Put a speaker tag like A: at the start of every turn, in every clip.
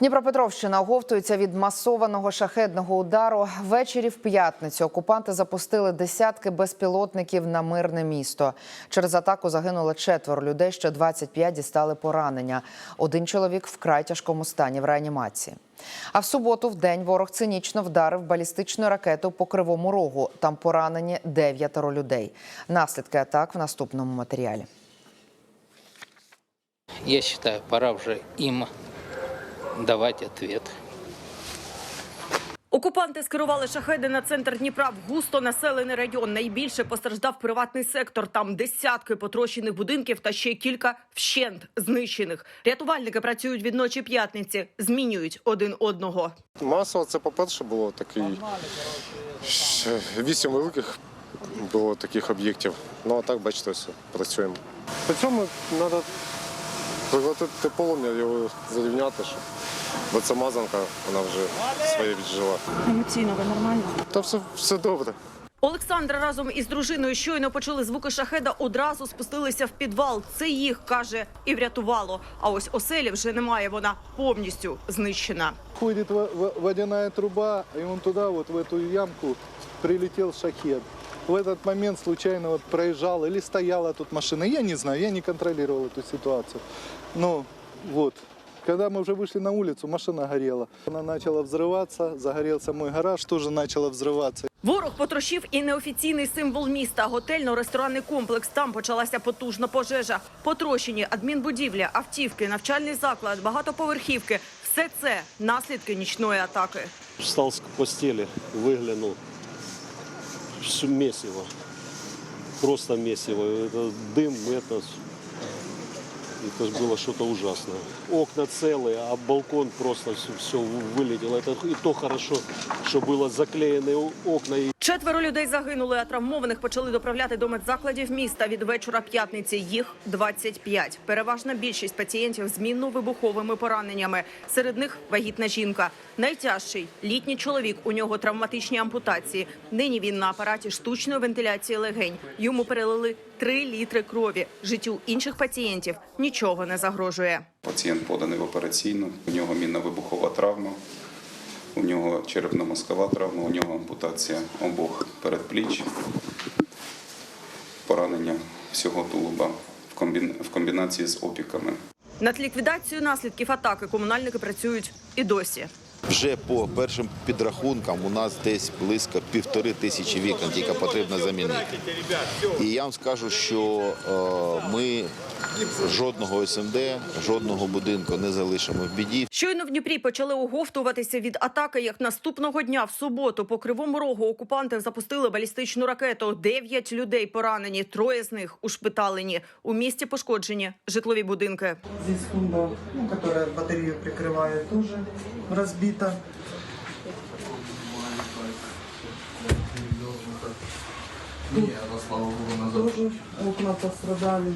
A: Дніпропетровщина оговтується від масованого шахедного удару. Ввечері в п'ятницю окупанти запустили десятки безпілотників на мирне місто. Через атаку загинуло четверо людей, ще 25 дістали поранення. Один чоловік вкрай тяжкому стані в реанімації. А в суботу в день ворог цинічно вдарив балістичною ракетою по кривому рогу. Там поранені дев'ятеро людей. Наслідки атак в наступному матеріалі.
B: Я считаю, пора уже им давать ответ.
C: Окупанти скерували шахеди на центр Дніпра в густо населений район. Найбільше постраждав приватний сектор. Там десятки потрощених будинків та ще кілька вщент знищених. Рятувальники працюють від ночі п'ятниці, змінюють один одного.
D: Масово це, по-перше, було такий вісім великих було таких об'єктів. Ну а так, бачите, все, працюємо. При цьому треба приглотити полум'я, його зарівняти, щоб бо ця мазанка, вона вже своє віджила.
C: Емоційно ви нормально?
D: Та все, все добре.
C: Олександр разом із дружиною щойно почули звуки шахеда. Одразу спустилися в підвал. Це їх каже і врятувало. А ось оселі вже немає. Вона повністю знищена.
E: Ходит во- во- водяная труба, и он туда, вот в эту ямку, прилетел шахет. В этот момент случайно вот проезжал или стояла тут машина. Я не знаю, я не контролировал эту ситуацию. Но вот, когда мы уже вышли на улицу, машина горела. Она начала взрываться, загорелся мой гараж, тоже начала взрываться.
C: Ворог потрощив і неофіційний символ міста готельно-ресторанний комплекс. Там почалася потужна пожежа. Потрощені адмінбудівлі, автівки, навчальний заклад, багатоповерхівки. Все це наслідки нічної атаки.
F: Встал с постели, выглянул. Все месиво. Просто месиво. Это дым, это, это ж было что-то ужасное. Окна целые, а балкон просто все, вылетело. Это и то хорошо, что было заклеены о- окна.
C: Четверо людей загинули, а травмованих почали доправляти до медзакладів міста від вечора п'ятниці. Їх 25. Переважна більшість пацієнтів з мінно-вибуховими пораненнями. Серед них вагітна жінка. Найтяжчий літній чоловік. У нього травматичні ампутації. Нині він на апараті штучної вентиляції легень. Йому перелили 3 літри крові. Життю інших пацієнтів нічого не загрожує.
G: Пацієнт поданий в операційну, у нього мінно-вибухова травма, у нього черепно-мозкова травма, у нього ампутація обох передпліч, поранення всього тулуба в комбін- в комбінації з опіками.
C: Над ліквідацією наслідків атаки комунальники працюють і досі.
H: Вже по першим підрахункам у нас десь близько півтори тисячі вікон, тільки потрібно замінити. І я вам скажу, що е, ми жодного СМД, жодного будинку не залишимо в біді.
C: Щойно в Дніпрі почали оговтуватися від атаки. Як наступного дня в суботу по кривому рогу окупанти запустили балістичну ракету. Дев'ять людей поранені, троє з них ушпиталені. У місті пошкоджені житлові будинки.
I: Здесь клумба, ну, которая батарею прикрывает, тоже разбита. Тоже окна пострадали.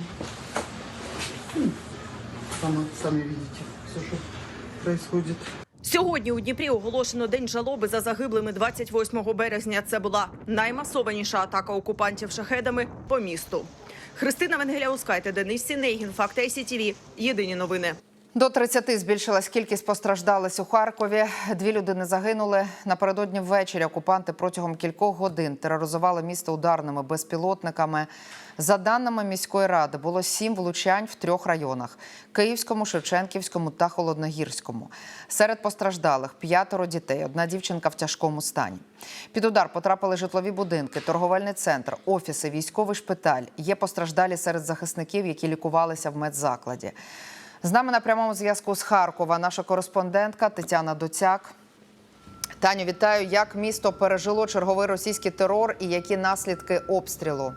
I: Сами, сами видите, все, что происходит.
C: Сьогодні у Дніпрі оголошено день жалоби за загиблими 28 березня. Це була наймасованіша атака окупантів шахедами по місту. Христина Венгеля Ускайте, Денис Сінейгін, Факт СІТІВІ. Єдині новини.
A: До 30 збільшилась кількість постраждалих у Харкові. Дві людини загинули. Напередодні ввечері окупанти протягом кількох годин тероризували місто ударними безпілотниками. За даними міської ради, було сім влучань в трьох районах: Київському, Шевченківському та Холодногірському. Серед постраждалих п'ятеро дітей, одна дівчинка в тяжкому стані. Під удар потрапили житлові будинки, торговельний центр, офіси, військовий шпиталь. Є постраждалі серед захисників, які лікувалися в медзакладі. З нами на прямому зв'язку з Харкова наша кореспондентка Тетяна Доцяк. Таню, вітаю. Як місто пережило черговий російський терор і які наслідки обстрілу?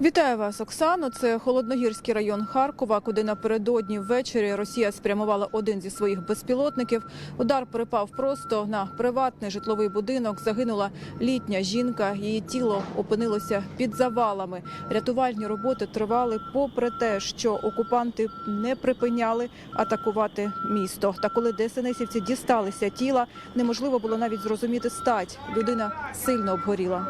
J: Вітаю вас, Оксано. Це холодногірський район Харкова, куди напередодні ввечері Росія спрямувала один зі своїх безпілотників. Удар припав просто на приватний житловий будинок. Загинула літня жінка. Її тіло опинилося під завалами. Рятувальні роботи тривали, попри те, що окупанти не припиняли атакувати місто. Та коли ДСНСівці дісталися тіла, неможливо було навіть зрозуміти стать. Людина сильно обгоріла.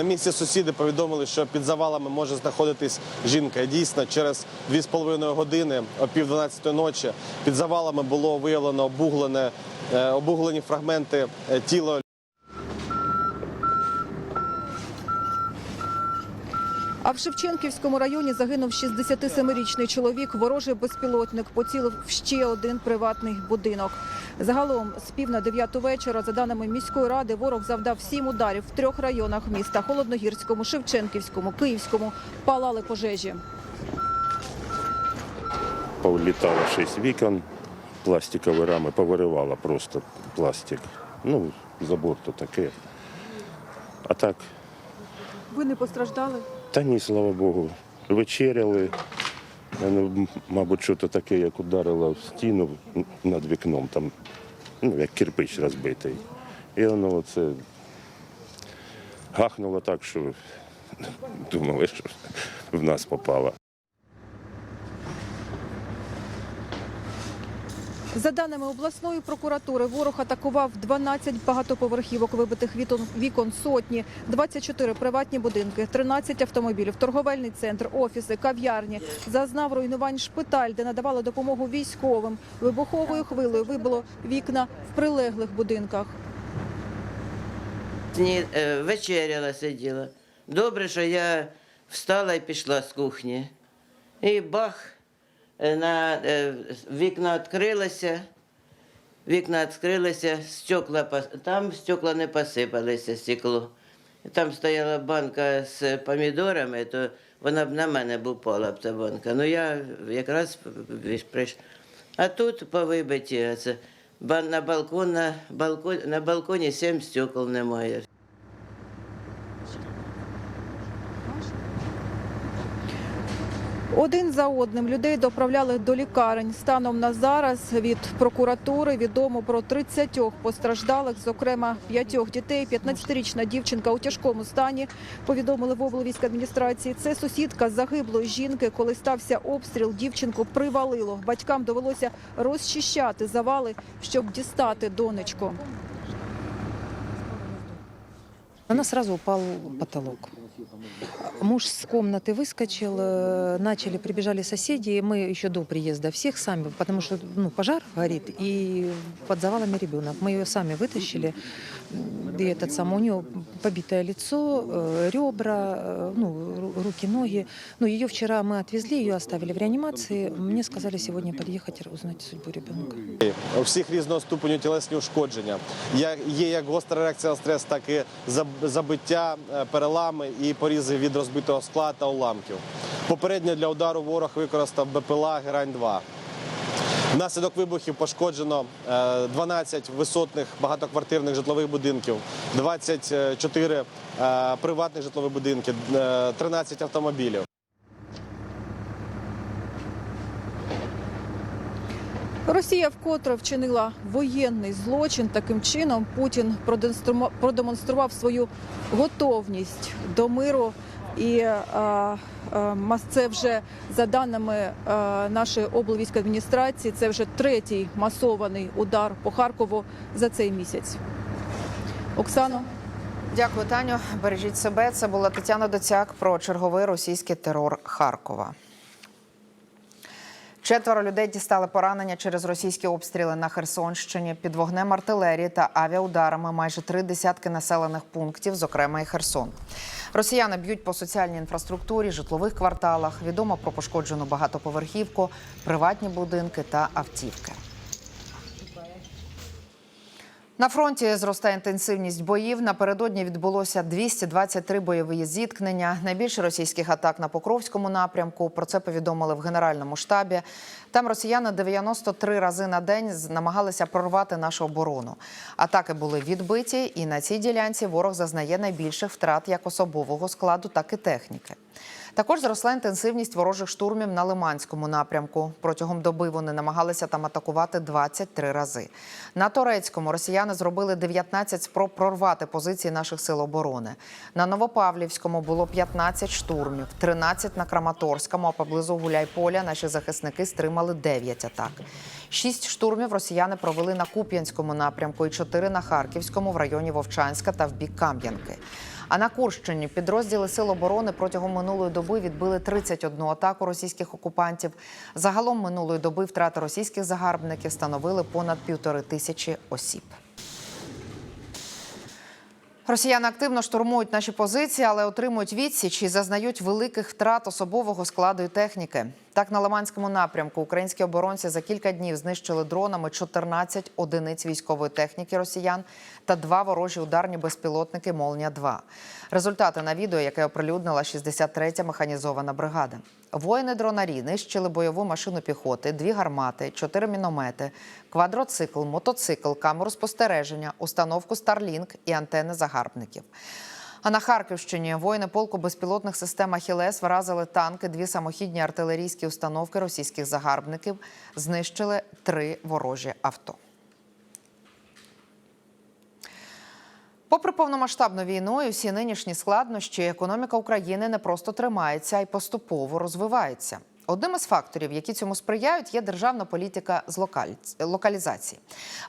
K: На місці сусіди повідомили, що під завалами може знаходитись жінка. Дійсно, через 2,5 години о пів 12 ночі під завалами було виявлено обуглене, обуглені фрагменти е, тіла
J: А в Шевченківському районі загинув 67-річний чоловік. Ворожий безпілотник поцілив в ще один приватний будинок. Загалом з пів на дев'яту вечора, за даними міської ради, ворог завдав сім ударів в трьох районах міста: Холодногірському, Шевченківському, Київському. Палали пожежі.
L: Повлітало шість вікон, пластикові рами повиривало просто пластик. Ну, забор то таке. А так,
J: Ви не постраждали?
L: Та ні, слава Богу. Вечеряли. Ну, мабуть, що то таке, як ударило в стіну над вікном, там, ну, як кирпич розбитий. І воно це гахнуло так, що думали, що в нас попало.
J: За даними обласної прокуратури, ворог атакував 12 багатоповерхівок, вибитих вікон сотні, 24 приватні будинки, 13 автомобілів, торговельний центр, офіси, кав'ярні. Зазнав руйнувань шпиталь, де надавали допомогу військовим. Вибуховою хвилею вибило вікна в прилеглих будинках.
M: Е, вечеряла сиділа. Добре, що я встала і пішла з кухні. І бах, на, е, вікна відкрилися, вікна відкрилися, стекла, там стекла не посипалися, стекло. Там стояла банка з помідорами, то вона б на мене б упала б ця банка. Ну я якраз прийшла. А тут повибиті. На, балкон, на, балкон, на балконі сім стекол немає.
J: Один за одним людей доправляли до лікарень. Станом на зараз від прокуратури відомо про 30 постраждалих, зокрема п'ятьох дітей. 15-річна дівчинка у тяжкому стані. Повідомили в облвійській адміністрації. Це сусідка загиблої жінки. Коли стався обстріл, дівчинку привалило. Батькам довелося розчищати завали, щоб дістати донечку.
N: На нас сразу упал потолок. Муж с комнаты выскочил, э, начали, прибежали соседи, и мы еще до приезда всех сами, потому что ну, пожар горит, и под завалами ребенок. Мы ее сами вытащили, м, и этот сам, у нее побитое лицо, э, ребра, э, ну, ру- руки, ноги. Ну, ее вчера мы отвезли, ее оставили в реанимации. Мне сказали сегодня подъехать, узнать судьбу ребенка.
K: У всіх різного ступеню тілесні ушкодження. Я- Є як гостра реакція на стрес, так і заб- забиття, е, перелами і порізи від розбитого скла та уламків. Попередньо для удару ворог використав БПЛА Герань-2. Внаслідок вибухів пошкоджено е, 12 висотних багатоквартирних житлових будинків, 24 е, приватних житлових будинки, е, 13 автомобілів.
J: Росія вкотре вчинила воєнний злочин. Таким чином Путін продемонстрував свою готовність до миру. І е, е, це вже за даними е, нашої облвійської адміністрації, це вже третій масований удар по Харкову за цей місяць. Оксано.
A: Дякую, Таню. Бережіть себе. Це була Тетяна Доцяк про черговий російський терор Харкова. Четверо людей дістали поранення через російські обстріли на Херсонщині під вогнем артилерії та авіаударами майже три десятки населених пунктів, зокрема і Херсон. Росіяни б'ють по соціальній інфраструктурі, житлових кварталах. Відомо про пошкоджену багатоповерхівку, приватні будинки та автівки. На фронті зростає інтенсивність боїв. Напередодні відбулося 223 бойові зіткнення. Найбільше російських атак на Покровському напрямку. Про це повідомили в Генеральному штабі. Там росіяни 93 рази на день намагалися прорвати нашу оборону. Атаки були відбиті, і на цій ділянці ворог зазнає найбільших втрат як особового складу, так і техніки. Також зросла інтенсивність ворожих штурмів на Лиманському напрямку. Протягом доби вони намагалися там атакувати 23 рази. На Торецькому росіяни зробили 19 спроб прорвати позиції наших сил оборони. На Новопавлівському було 15 штурмів, 13 на Краматорському, а поблизу Гуляйполя наші захисники стримали 9 атак. Шість штурмів росіяни провели на Куп'янському напрямку і 4 на Харківському в районі Вовчанська та в бік Кам'янки. А на Курщині підрозділи Сил оборони протягом минулої доби відбили 31 атаку російських окупантів. Загалом минулої доби втрати російських загарбників становили понад півтори тисячі осіб. Росіяни активно штурмують наші позиції, але отримують відсіч і зазнають великих втрат особового складу і техніки. Так, на Лиманському напрямку українські оборонці за кілька днів знищили дронами 14 одиниць військової техніки росіян та два ворожі ударні безпілотники Молнія 2 Результати на відео, яке оприлюднила 63-я механізована бригада. Воїни-дронарі нищили бойову машину піхоти, дві гармати, чотири міномети, квадроцикл, мотоцикл, камеру спостереження, установку Starlink і антени загарбників. А на Харківщині воїни полку безпілотних систем «Ахілес» вразили танки, дві самохідні артилерійські установки російських загарбників, знищили три ворожі авто. Попри повномасштабну війну і всі нинішні складнощі, економіка України не просто тримається, а й поступово розвивається. Одним із факторів, які цьому сприяють, є державна політика з локаль- локалізації.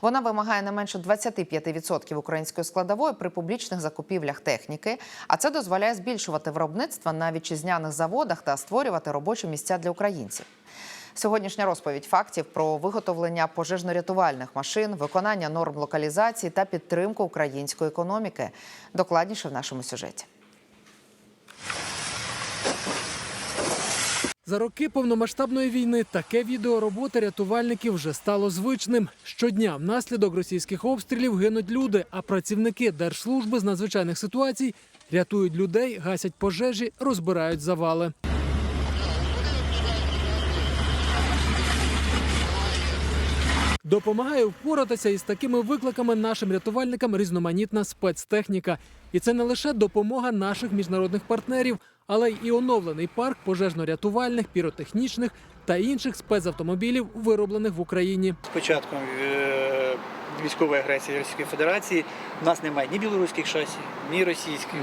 A: Вона вимагає не менше 25% української складової при публічних закупівлях техніки, а це дозволяє збільшувати виробництво на вітчизняних заводах та створювати робочі місця для українців. Сьогоднішня розповідь фактів про виготовлення пожежно-рятувальних машин, виконання норм локалізації та підтримку української економіки. Докладніше в нашому сюжеті.
O: За роки повномасштабної війни таке відео роботи рятувальників вже стало звичним. Щодня внаслідок російських обстрілів гинуть люди, а працівники Держслужби з надзвичайних ситуацій рятують людей, гасять пожежі, розбирають завали. Допомагає впоратися із такими викликами нашим рятувальникам різноманітна спецтехніка. І це не лише допомога наших міжнародних партнерів, але й і оновлений парк пожежно-рятувальних, піротехнічних та інших спецавтомобілів, вироблених в Україні.
P: З початком е, військової агресії Російської Федерації у нас немає ні білоруських шасі, ні російських.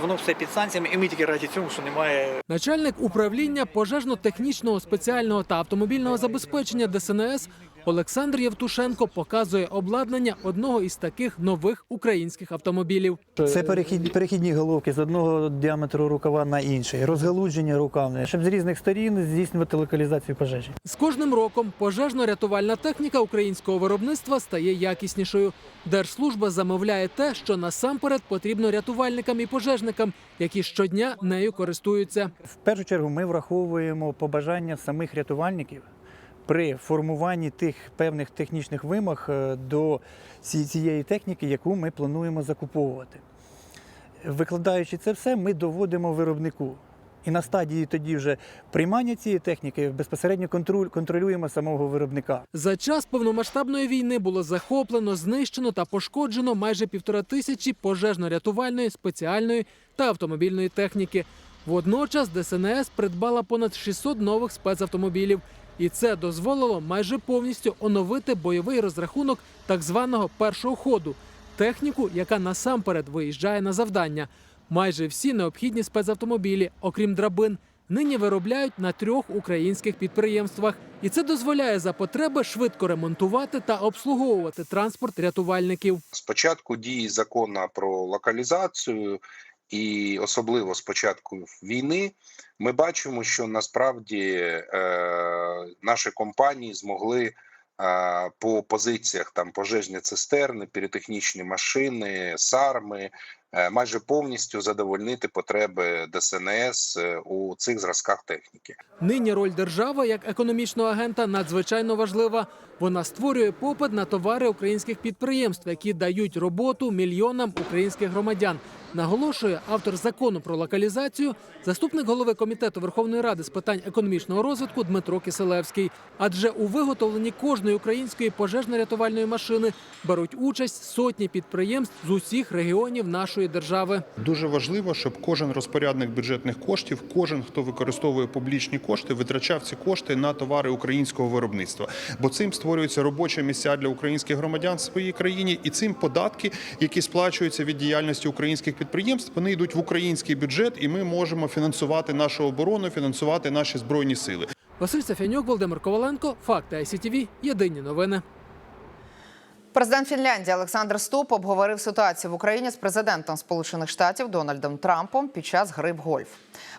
P: Воно все під санкціями, і ми тільки раді цьому, що немає
O: Начальник управління пожежно-технічного спеціального та автомобільного забезпечення ДСНС Олександр Євтушенко показує обладнання одного із таких нових українських автомобілів.
Q: Це перехід, перехідні головки з одного діаметру рукава на інший, розгалудження рукавне, щоб з різних сторін здійснювати локалізацію пожежі.
O: З кожним роком пожежно-рятувальна техніка українського виробництва стає якіснішою. Держслужба замовляє те, що насамперед потрібно рятувальникам і пожежникам, які щодня нею користуються.
Q: В першу чергу ми враховуємо побажання самих рятувальників при формуванні тих певних технічних вимог е, до цієї техніки, яку ми плануємо закуповувати. Викладаючи це все, ми доводимо виробнику. І на стадії тоді вже приймання цієї техніки безпосередньо контроль- контролюємо самого виробника.
O: За час повномасштабної війни було захоплено, знищено та пошкоджено майже півтора тисячі пожежно-рятувальної, спеціальної та автомобільної техніки. Водночас ДСНС придбала понад 600 нових спецавтомобілів. І це дозволило майже повністю оновити бойовий розрахунок так званого першого ходу техніку, яка насамперед виїжджає на завдання. Майже всі необхідні спецавтомобілі, окрім драбин, нині виробляють на трьох українських підприємствах, і це дозволяє за потреби швидко ремонтувати та обслуговувати транспорт рятувальників.
R: Спочатку дії закону про локалізацію, і особливо з початку війни, ми бачимо, що насправді е, наші компанії змогли е, по позиціях там пожежні цистерни, піротехнічні машини, сарми, е, майже повністю задовольнити потреби ДСНС е, у цих зразках техніки.
O: Нині роль держави як економічного агента надзвичайно важлива. Вона створює попит на товари українських підприємств, які дають роботу мільйонам українських громадян. Наголошує автор закону про локалізацію, заступник голови комітету Верховної Ради з питань економічного розвитку Дмитро Киселевський. Адже у виготовленні кожної української пожежно-рятувальної машини беруть участь сотні підприємств з усіх регіонів нашої держави.
S: Дуже важливо, щоб кожен розпорядник бюджетних коштів, кожен, хто використовує публічні кошти, витрачав ці кошти на товари українського виробництва. Бо цим створюються робочі місця для українських громадян в своїй країні, і цим податки, які сплачуються від діяльності українських підприємств, вони йдуть в український бюджет, і ми можемо фінансувати нашу оборону, фінансувати наші збройні сили.
O: Василь Сафянюк, Володимир Коваленко, Факти ICTV, Єдині новини.
A: Президент Фінляндії Олександр Ступ обговорив ситуацію в Україні з президентом Сполучених Штатів Дональдом Трампом під час гри в гольф.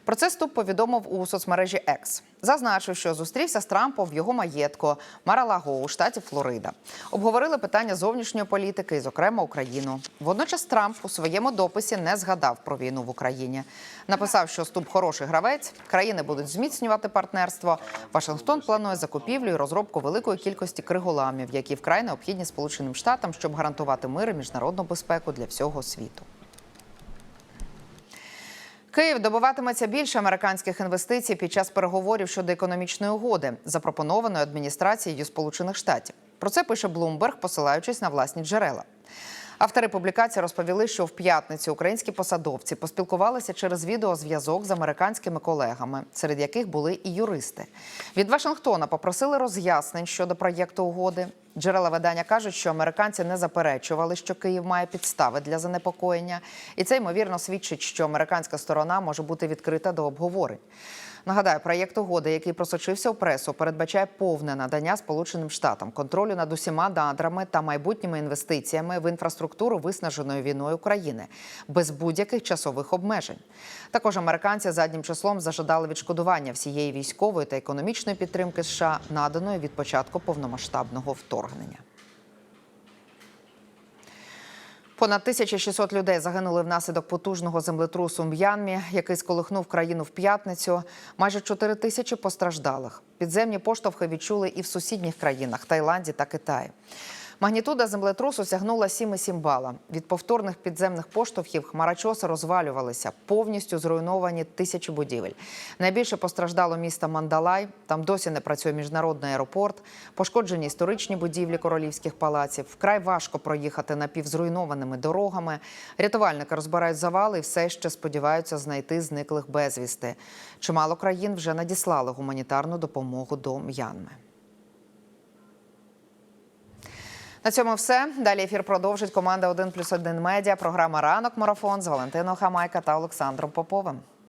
A: Про це Ступ повідомив у соцмережі X. Зазначив, що зустрівся з Трампом в його маєтку Маралаго у штаті Флорида. Обговорили питання зовнішньої політики, і, зокрема Україну. Водночас Трамп у своєму дописі не згадав про війну в Україні. Написав, що Ступ хороший гравець, країни будуть зміцнювати партнерство. Вашингтон планує закупівлю і розробку великої кількості криголамів, які вкрай необхідні Сполученим Штатам, щоб гарантувати мир і міжнародну безпеку для всього світу. Київ добиватиметься більше американських інвестицій під час переговорів щодо економічної угоди, запропонованої адміністрацією Сполучених Штатів. Про це пише Блумберг, посилаючись на власні джерела. Автори публікації розповіли, що в п'ятницю українські посадовці поспілкувалися через відеозв'язок з американськими колегами, серед яких були і юристи. Від Вашингтона попросили роз'яснень щодо проєкту угоди. Джерела видання кажуть, що американці не заперечували, що Київ має підстави для занепокоєння, і це ймовірно свідчить, що американська сторона може бути відкрита до обговорень. Нагадаю, проєкт угоди, який просочився у пресу, передбачає повне надання Сполученим Штатам контролю над усіма надрами та майбутніми інвестиціями в інфраструктуру виснаженої війною України без будь-яких часових обмежень. Також американці заднім числом зажадали відшкодування всієї військової та економічної підтримки США, наданої від початку повномасштабного вторгнення. Понад 1600 людей загинули внаслідок потужного землетрусу М'янмі, який сколихнув країну в п'ятницю. Майже 4 тисячі постраждалих. Підземні поштовхи відчули і в сусідніх країнах Таїланді та Китаї. Магнітуда землетрусу сягнула 7,7 бала. Від повторних підземних поштовхів хмарочоси розвалювалися, повністю зруйновані тисячі будівель. Найбільше постраждало місто Мандалай. Там досі не працює міжнародний аеропорт. Пошкоджені історичні будівлі королівських палаців. Вкрай важко проїхати напівзруйнованими дорогами. Рятувальники розбирають завали і все ще сподіваються знайти зниклих безвісти. Чимало країн вже надіслали гуманітарну допомогу до М'янми. На цьому все. Далі ефір продовжить команда «1 плюс 1 медіа. Програма Ранок Марафон з Валентиною Хамайка та Олександром Поповим.